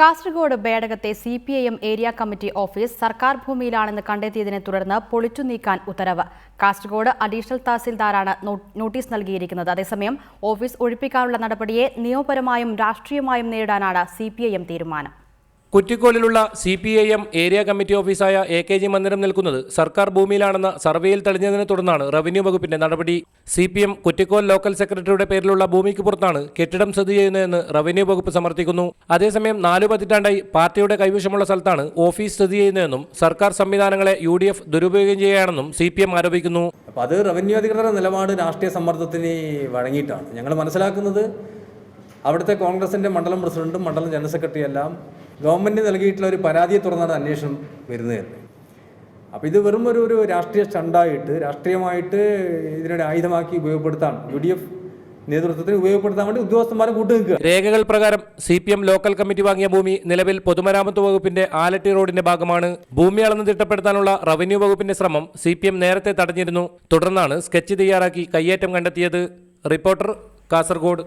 Kasaragod ബേടകത്തെ C P I M area committee office സർക്കാർ ഭൂമിയിലാണെന്ന് കണ്ടെത്തിയതിനെ തുടർന്ന് പൊളിച്ചു നീക്കാൻ ഉത്തരവ്. കാസർഗോഡ് അഡീഷണൽ തഹസിൽദാരാണ് നോട്ടീസ് നൽകിയിരിക്കുന്നത്. അതേസമയം ഓഫീസ് ഒഴിപ്പിക്കാനുള്ള നടപടിയെ നിയമപരമായും രാഷ്ട്രീയമായും നേരിടാനാണ് സി തീരുമാനം. കുറ്റിക്കോലിലുള്ള C P I M area committee ഓഫീസായ A K G മന്ദിരം നിൽക്കുന്നത് സർക്കാർ ഭൂമിയിലാണെന്ന സർവേയിൽ തെളിഞ്ഞതിനെ തുടർന്നാണ് റവന്യൂ വകുപ്പിന്റെ നടപടി. C P M Kuttikol local സെക്രട്ടറിയുടെ പേരിലുള്ള ഭൂമിക്ക് പുറത്താണ് കെട്ടിടം സ്ഥിതി ചെയ്യുന്നതെന്ന് റവന്യൂ വകുപ്പ് സമർത്ഥിക്കുന്നു. അതേസമയം നാലു പതിറ്റാണ്ടായി പാർട്ടിയുടെ കൈവശമുള്ള സ്ഥലത്താണ് ഓഫീസ് സ്ഥിതി ചെയ്യുന്നതെന്നും സർക്കാർ സംവിധാനങ്ങളെ യു ഡി എഫ് ദുരുപയോഗം ചെയ്യുകയാണെന്നും സി പി എം ആരോപിക്കുന്നു. അത് റവന്യൂ അധികൃതരുടെ നിലപാട് രാഷ്ട്രീയ സമ്മർദ്ദത്തിന് വഴങ്ങിയിട്ടാണ്. ഞങ്ങൾ മനസ്സിലാക്കുന്നത് അവിടുത്തെ കോൺഗ്രസിന്റെ മണ്ഡലം പ്രസിഡന്റും മണ്ഡലം ജനറൽ സെക്രട്ടറി എല്ലാം ഗവൺമെന്റ് നൽകിയിട്ടുള്ള ഒരു പരാതിയെ തുടർന്നാണ് അന്വേഷണം വരുന്നത്. തന്നെ അപ്പോൾ ഇത് വെറും ഒരു ഒരു രാഷ്ട്രീയ സ്റ്റണ്ടായിട്ട് രാഷ്ട്രീയമായിട്ട് ഇതിനെ ആയുധമാക്കി ഉപയോഗപ്പെടുത്താൻ യു ഡി എഫ് നേതൃത്വത്തിന് ഉപയോഗപ്പെടുത്താൻ വേണ്ടി ഉദ്യോഗസ്ഥന്മാരെ കൂട്ടു നിൽക്കുക. രേഖകൾ പ്രകാരം C P M local committee വാങ്ങിയ ഭൂമി നിലവിൽ പൊതുമരാമത്ത് വകുപ്പിന്റെ ആലട്ടി റോഡിന്റെ ഭാഗമാണ്. ഭൂമി അളന്ന് തിട്ടപ്പെടുത്താനുള്ള റവന്യൂ വകുപ്പിന്റെ ശ്രമം സി പി എം നേരത്തെ തടഞ്ഞിരുന്നു. തുടർന്നാണ് സ്കെച്ച് തയ്യാറാക്കി കയ്യേറ്റം കണ്ടെത്തിയത്. റിപ്പോർട്ടർ കാസർഗോഡ്.